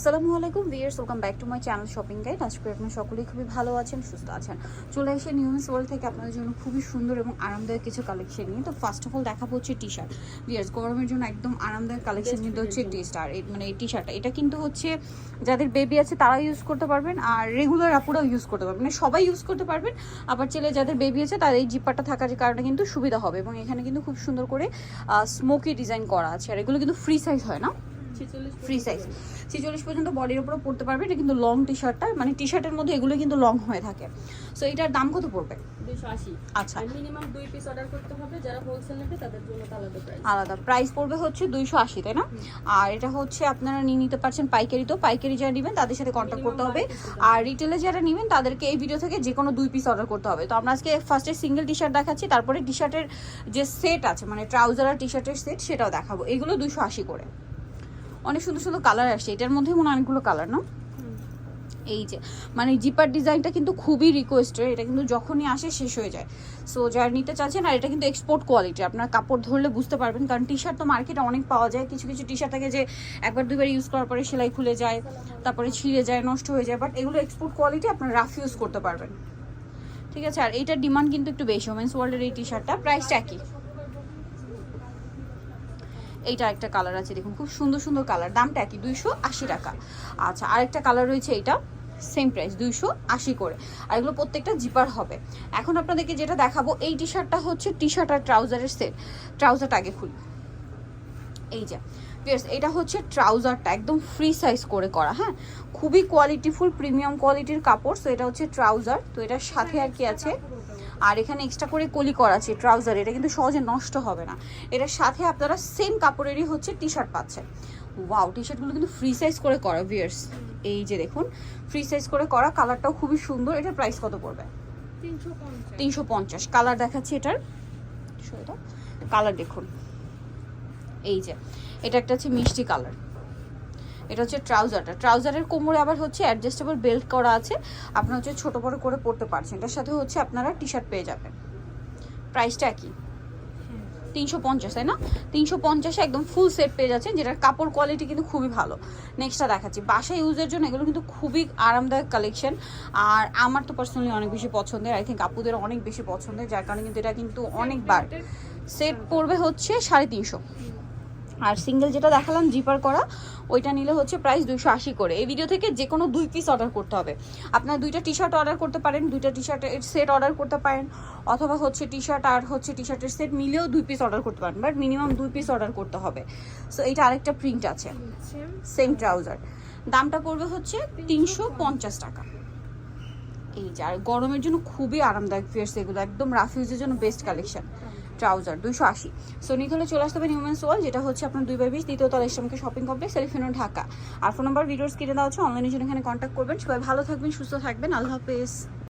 আসসালামু আলাইকুম viewers welcome back to my channel shopping guide. আজকে আপনারা সকলেই খুবই ভালো আছেন সুস্থ আছেন। চলে এসে নিউজ ওয়ার্ল্ড থেকে আপনাদের জন্য খুবই সুন্দর এবং আরামদায়ক কিছু কালেকশন নিয়ে। তো ফার্স্ট অফ অল দেখাবো হচ্ছে টি শার্ট ভিয়ার্স গরমের জন্য একদম আরামদায়ক কালেকশন কিন্তু হচ্ছে টি স্টার মানে এই টি। শার্টটা এটা কিন্তু হচ্ছে যাদের বেবি আছে তারা ইউজ করতে পারবেন আর রেগুলার আপুরাও ইউজ করতে পারবেন। মানে সবাই ইউজ করতে পারবেন আবার ছেলে যাদের বেবি আছে তাদের এই জিপারটা থাকার কারণে কিন্তু সুবিধা হবে। এবং এখানে কিন্তু খুব সুন্দর করে স্মোকি ডিজাইন করা আছে। আর এগুলো কিন্তু ফ্রি সাইজ হয় না। ফ্রি সাইজ ছিচল্লিশ পর্যন্ত বডির উপরে পড়তে পারবে এটা কিন্তু লং টি শার্টটা মানে টি শার্টের মধ্যে এগুলো কিন্তু লং হয়ে থাকে। সো এটার দাম কত পড়বে? আচ্ছা। মিনিমাম দুই পিস অর্ডার করতে হবে যারা হোলসেল নেবে তাদের জন্য আলাদা প্রাইস আলাদা। প্রাইস পড়বে হচ্ছে দুইশো আশি তাই না? আর এটা হচ্ছে আপনারা নিয়ে নিতে পারছেন পাইকারি তো পাইকারি যারা নেবেন তাদের সাথে কন্ট্যাক্ট করতে হবে। আর রিটেলে যারা নেবেন তাদেরকে এই ভিডিও থেকে যে কোনো দুই পিস অর্ডার করতে হবে। তো আমরা আজকে ফার্স্টে সিঙ্গেল টি শার্ট দেখাচ্ছি তারপরে টি শার্টের যে সেট আছে মানে ট্রাউজার আর টি শার্টের সেট সেটাও দেখাবো। এগুলো দুশো আশি করে। অনেক সুন্দর সুন্দর কালার আসছে এটার মধ্যে মনে অনেকগুলো কালার না এই যে মানে জিপার ডিজাইনটা কিন্তু খুবই রিকোয়েস্টের এটা কিন্তু যখনই আসে শেষ হয়ে যায়। সো যারা নিতে চাচ্ছেন, আর এটা কিন্তু এক্সপোর্ট কোয়ালিটি আপনার কাপড় ধরলে বুঝতে পারবেন। কারণ টি শার্ট তো মার্কেটে অনেক পাওয়া যায়। কিছু কিছু টি শার্ট থাকে যে একবার, দুইবার ইউজ করার পরে সেলাই খুলে যায়, তারপরে ছিঁড়ে যায়, নষ্ট হয়ে যায়। বাট এগুলো এক্সপোর্ট কোয়ালিটি আপনার রাফ ইউজ করতে পারবেন। ঠিক আছে? আর এইটার ডিমান্ড কিন্তু একটু বেশি। ওমেন্স ওয়ার্ল্ডের এই টি শার্টটা প্রাইসটা একই। এইটা একটা কালার আছে দেখুন খুব সুন্দর সুন্দর কালার দামটা একই দুইশো আশি টাকা। আচ্ছা আরেকটা কালার রয়েছে এইটা সেম প্রাইস দুইশো আশি করে। আর এগুলো প্রত্যেকটা জিপার হবে। এখন আপনাদেরকে যেটা দেখাবো এই টি শার্টটা হচ্ছে টি শার্ট আর ট্রাউজারের সেট ট্রাউজারটা আগে খুলি এই যে Yes, এটা হচ্ছে ট্রাউজারটা একদম ফ্রি সাইজ করে করা হ্যাঁ? খুবই কোয়ালিটিফুল প্রিমিয়াম কোয়ালিটির কাপড় তো এটা হচ্ছে ট্রাউজার তো এটার সাথে আর কি আছে? আর এখানে এক্সট্রা করে কলি করা আছে ট্রাউজার এটা কিন্তু সহজে নষ্ট হবে না। এটার সাথে আপনারা সেম কাপড়েরই হচ্ছে টি শার্ট পাচ্ছেন। ওয়াও টি শার্টগুলো কিন্তু ফ্রি সাইজ করে করা ভিয়ার্স এই যে দেখুন ফ্রি সাইজ করে করা কালারটাও খুবই সুন্দর। এটার প্রাইস কত পড়বে? তিনশো পঞ্চাশ। তিনশো পঞ্চাশ। কালার দেখাচ্ছি এটার। কালার দেখুন। এই যে এটা একটা হচ্ছে মিষ্টি কালার এটা হচ্ছে ট্রাউজারটা। ট্রাউজারের কোমরে আবার হচ্ছে অ্যাডজাস্টেবল বেল্ট করা আছে। আপনার হচ্ছে ছোট বড় করে পড়তে পারছেন। এটার সাথে হচ্ছে আপনারা টি শার্ট পেয়ে যাবেন। প্রাইসটা একই। তিনশো পঞ্চাশ তাই না? তিনশো পঞ্চাশে একদম ফুল সেট পেয়ে যাচ্ছেন যেটার কাপড় কোয়ালিটি কিন্তু খুবই ভালো। নেক্সটটা দেখাচ্ছি। বাসায় ইউজের জন্য এগুলো কিন্তু খুবই আরামদায়ক কালেকশন আর আমার তো পার্সোনালি অনেক বেশি পছন্দের। আই থিঙ্ক আপুদের অনেক বেশি পছন্দের। যার কারণে কিন্তু এটা কিন্তু অনেকবার সেট পড়বে হচ্ছে সাড়ে তিনশো। আর সিঙ্গেল যেটা দেখালাম জিপার করা, ওইটা নিলে হচ্ছে প্রাইস দুইশো আশি করে। এই ভিডিও থেকে যে কোনো দুই পিস অর্ডার করতে হবে। আপনার দুইটা টি শার্ট অর্ডার করতে পারেন, দুইটা টি শার্টের সেট অর্ডার করতে পারেন, অথবা হচ্ছে টি শার্ট আর হচ্ছে টি শার্টের সেট মিলেও দুই পিস অর্ডার করতে পারেন বাট মিনিমাম দুই পিস অর্ডার করতে হবে। সো এইটা আরেকটা প্রিন্ট আছে। সেম ট্রাউজার দামটা পড়বে হচ্ছে তিনশো পঞ্চাশ টাকা। এই যে, আর গরমের জন্য খুবই আরামদায়ক ফিয়ার্স এগুলো, একদম রাফিউজের জন্য বেস্ট কালেকশন ট্রাউজার, দুইশো আশি। সো নিতে হলে চলে আসতে হবে হিউম্যান্স ওয়াল যেটা হচ্ছে আপনার দুই বাই বিশ, দ্বিতীয় তলা ইসলামকে শপিং কমপ্লেক্স সেলিফিনো ঢাকা। আর ফোন নাম্বার ভিডিওস কিনে দেওয়া হচ্ছে অনলাইনে জন্য এখানে কন্ট্যাক্ট করবেন। সবাই ভালো থাকবেন, সুস্থ থাকবেন। আল্লাহ হাফেজ।